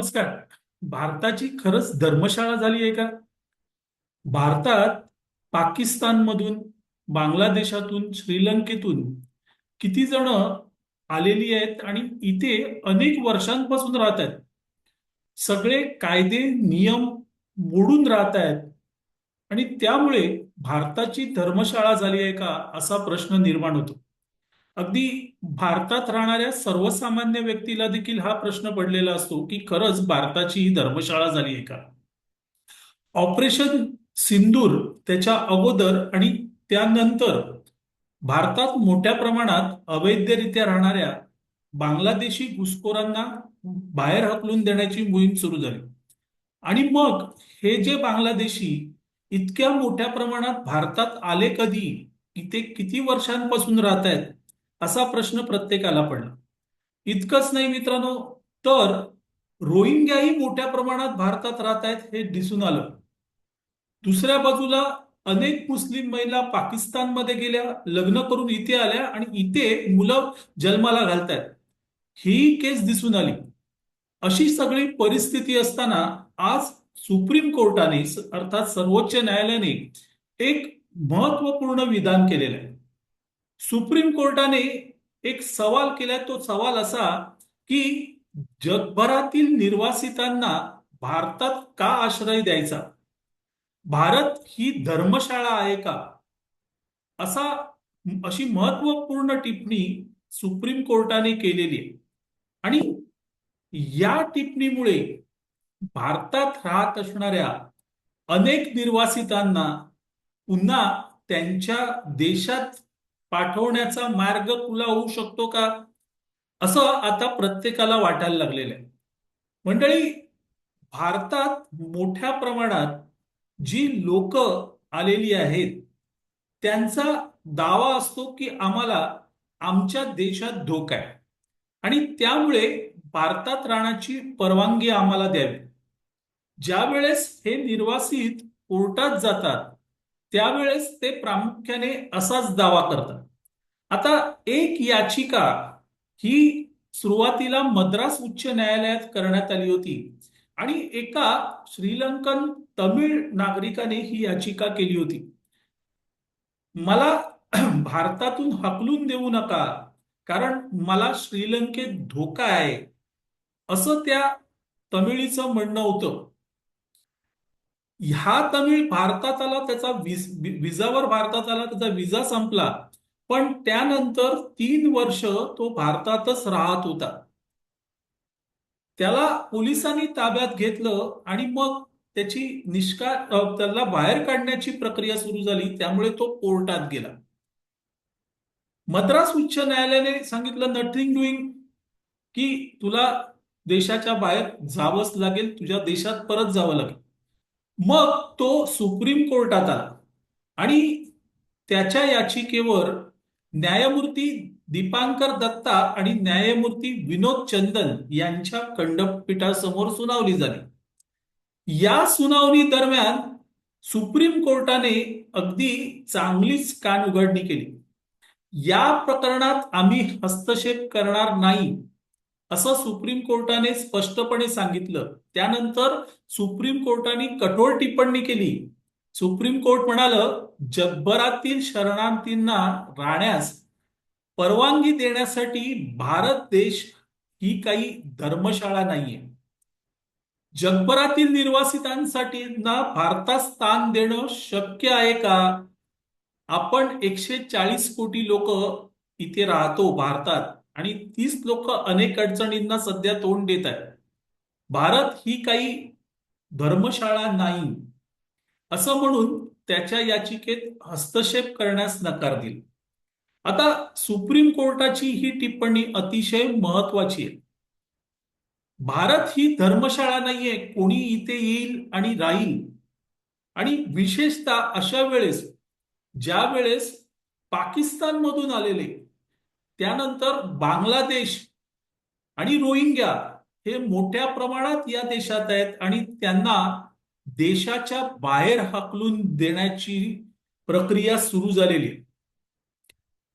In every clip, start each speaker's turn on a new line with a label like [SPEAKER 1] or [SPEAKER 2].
[SPEAKER 1] नमस्कार. भारताची खरंच धर्मशाळा झाली आहे का? भारतात पाकिस्तानमधून बांगलादेशातून श्रीलंकेतून किती जण आलेली आहेत आणि इथे अनेक वर्षांपासून राहत आहेत. सगळे कायदे नियम मोडून राहत आहेत. आणि त्यामुळे भारताची धर्मशाळा झाली आहे का असा प्रश्न निर्माण होतो. अगदी भारतात राहणाऱ्या सर्वसामान्य व्यक्तीला देखील हा प्रश्न पडलेला असतो की खरंच भारताची ही धर्मशाळा झाली आहे का? ऑपरेशन सिंदूर त्याच्या अगोदर आणि त्यानंतर भारतात मोठ्या प्रमाणात अवैधरित्या राहणाऱ्या बांगलादेशी घुसखोरांना बाहेर हकलून देण्याची मोहीम सुरू झाली. आणि मग हे जे बांगलादेशी इतक्या मोठ्या प्रमाणात भारतात आले कधी इथे किती वर्षांपासून राहत आहेत असा प्रश्न प्रत्येकाला पडला. इतकंच नाही मित्रांनो तर रोहिंग्याही मोठ्या प्रमाणात भारतात राहत आहेत हे दिसून आलं. दुसऱ्या बाजूला अनेक मुस्लिम महिला पाकिस्तानमध्ये गेल्या लग्न करून इथे आल्या आणि इथे मुलं जन्माला घालतायत. ही केस दिसून आली. अशी सगळी परिस्थिती असताना आज सुप्रीम कोर्टाने अर्थात सर्वोच्च न्यायालयाने एक महत्त्वपूर्ण विधान केलेलं आहे. सुप्रीम कोर्टाने एक सवाल केला तो सवाल असा की जगभरातील निर्वासितांना भारतात का आश्रय द्यायचा? भारत ही धर्मशाळा आहे का? असा अशी महत्त्वपूर्ण टिप्पणी सुप्रीम कोर्टाने केलेली आहे. आणि या टिप्पणीमुळे भारतात राहत असणाऱ्या अनेक निर्वासितांना पुन्हा त्यांच्या देशात पाठवण्याचा मार्ग खुला होऊ शकतो का? असं आता प्रत्येकाला वाटायला लागलेलं आहे. मंडळी भारतात मोठ्या प्रमाणात जी लोक आलेली आहेत त्यांचा दावा असतो की आम्हाला आमच्या देशात धोका आहे. आणि त्यामुळे भारतात राहण्याची परवानगी आम्हाला द्यावी. ज्या वेळेस हे निर्वासित कोर्टात जातात त्यावेळेस ते प्रामुख्याने असाच दावा करतात. आता एक याचिका ही सुरुवातीला मद्रास उच्च न्यायालयात करण्यात आली होती आणि एका श्रीलंकन तमिळ नागरिकाने ही याचिका केली होती. मला भारतातून हकलून देऊ नका कारण मला श्रीलंकेत धोका आहे असं त्या तमिळीचं म्हणणं होतं. ह्या तमिळ भारतात आला त्याचा विजावर भारतात आला त्याचा विजा संपला. पण त्यानंतर तीन वर्ष तो भारतातच राहत होता. त्याला पोलिसांनी ताब्यात घेतलं आणि मग त्याची निष्का त्याला बाहेर काढण्याची प्रक्रिया सुरू झाली त्यामुळे तो कोर्टात गेला. मद्रास उच्च न्यायालयाने सांगितलं नथिंग डुईंग की तुला देशाच्या बाहेर जावंच लागेल तुझ्या देशात परत जावं लागेल. मग तो सुप्रीम कोर्टात आला आणि त्याच्या याचिकेवर न्यायमूर्ती दीपांकर दत्ता आणि न्यायमूर्ती विनोद चंदन यांच्या खंडपीठासमोर सुनावणी झाली. या सुनावणी दरम्यान सुप्रीम कोर्टाने अगदी चांगलीच कान उघडणी केली. या प्रकरणात आम्ही हस्तक्षेप करणार नाही असं सुप्रीम कोर्टाने स्पष्टपणे सांगितलं. त्यानंतर सुप्रीम कोर्टाने कठोर टिप्पणी केली. सुप्रीम कोर्ट म्हणाल जगभरातील शरणार्थींना राहण्यास परवानगी देण्यासाठी भारत देश ही काही धर्मशाळा नाहीये. जगभरातील निर्वासितांसाठी ना भारतात स्थान देणं शक्य आहे का? आपण एकशे चाळीस कोटी लोक इथे राहतो भारतात आणि तीस लोक अनेक अडचणींना सध्या तोंड देत आहेत. भारत ही काही धर्मशाळा नाही. असं म्हणून त्याच्या याचिकेत हस्तक्षेप करण्यास नकार दिला. आता सुप्रीम कोर्टाची ही टिप्पणी अतिशय महत्वाची आहे. भारत ही धर्मशाळा नाहीये कोणी इथे येईल आणि राहील. आणि विशेषतः अशा वेळेस ज्या वेळेस पाकिस्तानमधून आलेले त्यानंतर बांगलादेश आणि रोहिंग्या हे मोठ्या प्रमाणात या देशात आहेत आणि त्यांना देशाच्या बाहेर हाकलून देण्याची प्रक्रिया सुरू झालेली आहे.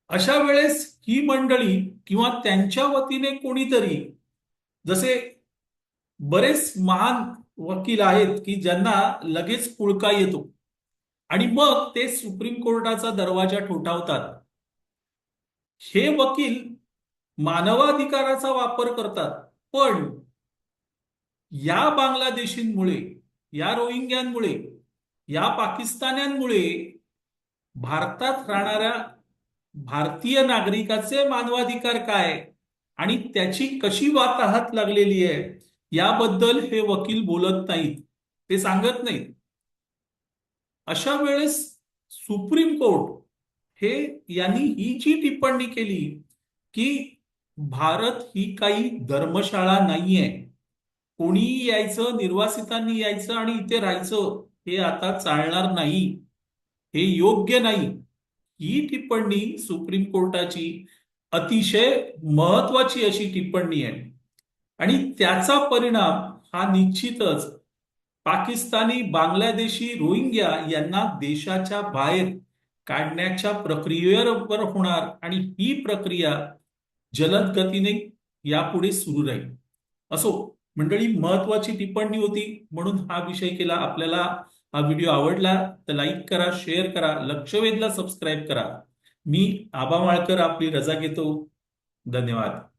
[SPEAKER 1] अशा वेळेस ही मंडळी किंवा त्यांच्या वतीने कोणीतरी जसे बरेच महान वकील आहेत की ज्यांना लगेच पुळका येतो आणि मग ते सुप्रीम कोर्टाचा दरवाजा ठोठावतात. हे वकील मानवाधिकाराचा वापर करतात पण या बांगलादेशींमुळे या रोहिंग्यांमुळे या पाकिस्तान्यांमुळे भारतात राहणाऱ्या भारतीय नागरिकाचे मानवाधिकार काय आणि त्याची कशी वाताहत लागलेली आहे याबद्दल हे वकील बोलत नाहीत. ते सांगत नाहीत. अशा वेळेस सुप्रीम कोर्ट हे यांनी ही जी टिप्पणी केली की भारत ही काही धर्मशाळा नाहीये कोणीही यायचं निर्वासितांनी यायचं आणि इथे राहायचं हे आता चालणार नाही. हे योग्य नाही. ही टिप्पणी सुप्रीम कोर्टाची अतिशय महत्वाची अशी टिप्पणी आहे. आणि त्याचा परिणाम हा निश्चितच पाकिस्तानी बांगलादेशी रोहिंग्या यांना देशाच्या बाहेर काढण्याच्या प्रक्रियेवर होणार आणि ही प्रक्रिया जलद गतीने यापुढे सुरू राहील. असो मंडळी महत्वाची टिप्पणी होती म्हणून हा विषय केला. आपल्याला हा व्हिडिओ आवडला तर लाईक करा शेअर करा लक्षवेधला सबस्क्राईब करा. मी आबा माळकर आपली रजा घेतो. धन्यवाद.